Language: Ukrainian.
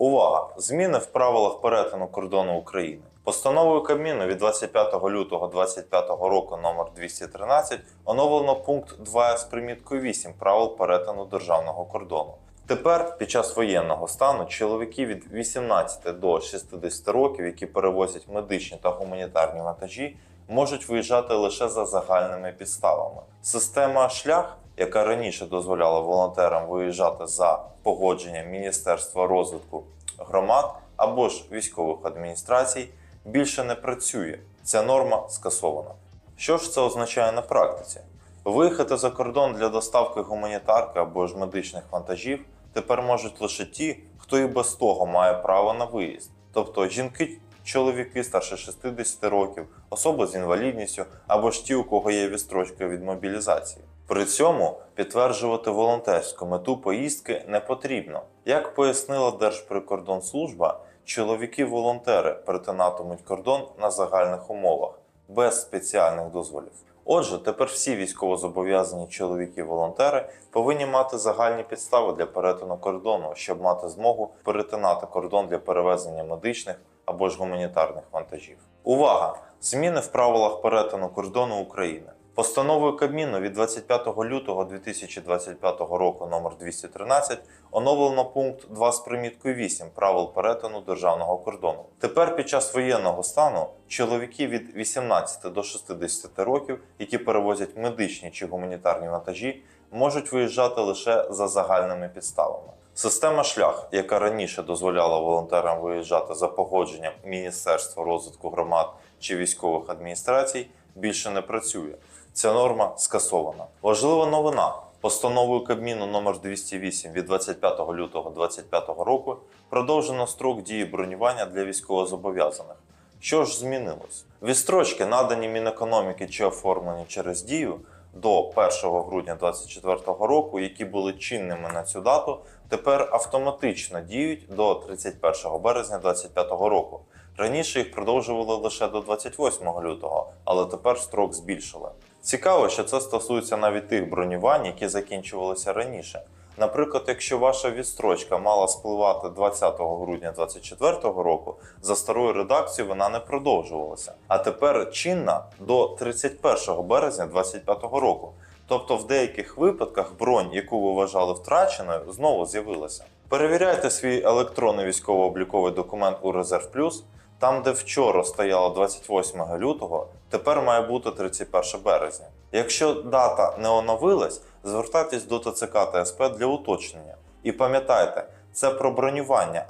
Увага! Зміни в правилах перетину кордону України. Постановою Кабміну від 25 лютого 2025 року номер 213 оновлено пункт 2 з приміткою 8 правил перетину державного кордону. Тепер, під час воєнного стану, чоловіки від 18 до 60 років, які перевозять медичні та гуманітарні вантажі, можуть виїжджати лише за загальними підставами. Система шлях, яка раніше дозволяла волонтерам виїжджати за погодженням Міністерства розвитку громад або ж військових адміністрацій, більше не працює. Ця норма скасована. Що ж це означає на практиці? Виїхати за кордон для доставки гуманітарки або ж медичних вантажів тепер можуть лише ті, хто і без того має право на виїзд, тобто жінки, чоловіки старше 60 років, особи з інвалідністю або ж ті, у кого є відстрочка від мобілізації. При цьому підтверджувати волонтерську мету поїздки не потрібно. Як пояснила Держприкордонслужба, чоловіки-волонтери перетинатимуть кордон на загальних умовах без спеціальних дозволів. Отже, тепер всі військовозобов'язані чоловіки-волонтери повинні мати загальні підстави для перетину кордону, щоб мати змогу перетинати кордон для перевезення медичних або ж гуманітарних вантажів. Увага! Зміни в правилах перетину кордону України. Постановою Кабміну від 25 лютого 2025 року номер 213 оновлено пункт 2 з приміткою 8 правил перетину державного кордону. Тепер під час воєнного стану чоловіки від 18 до 60 років, які перевозять медичні чи гуманітарні вантажі, можуть виїжджати лише за загальними підставами. Система шлях, яка раніше дозволяла волонтерам виїжджати за погодженням Міністерства розвитку громад чи військових адміністрацій, більше не працює. Ця норма скасована. Важлива новина. Постановою Кабміну номер 208 від 25 лютого 2025 року продовжено строк дії бронювання для військовозобов'язаних. Що ж змінилось? Відстрочки, надані Мінекономіки чи оформлені через дію до 1 грудня 2024 року, які були чинними на цю дату, тепер автоматично діють до 31 березня 2025 року. Раніше їх продовжували лише до 28 лютого, але тепер строк збільшили. Цікаво, що це стосується навіть тих бронювань, які закінчувалися раніше. Наприклад, якщо ваша відстрочка мала спливати 20 грудня 2024 року, за старою редакцією вона не продовжувалася. А тепер чинна до 31 березня 2025 року. Тобто в деяких випадках бронь, яку ви вважали втраченою, знову з'явилася. Перевіряйте свій електронний військово-обліковий документ у Резерв Плюс. Там, де вчора стояло 28 лютого, тепер має бути 31 березня. Якщо дата не оновилась, звертайтесь до ТЦК та СП для уточнення. І пам'ятайте, це про бронювання,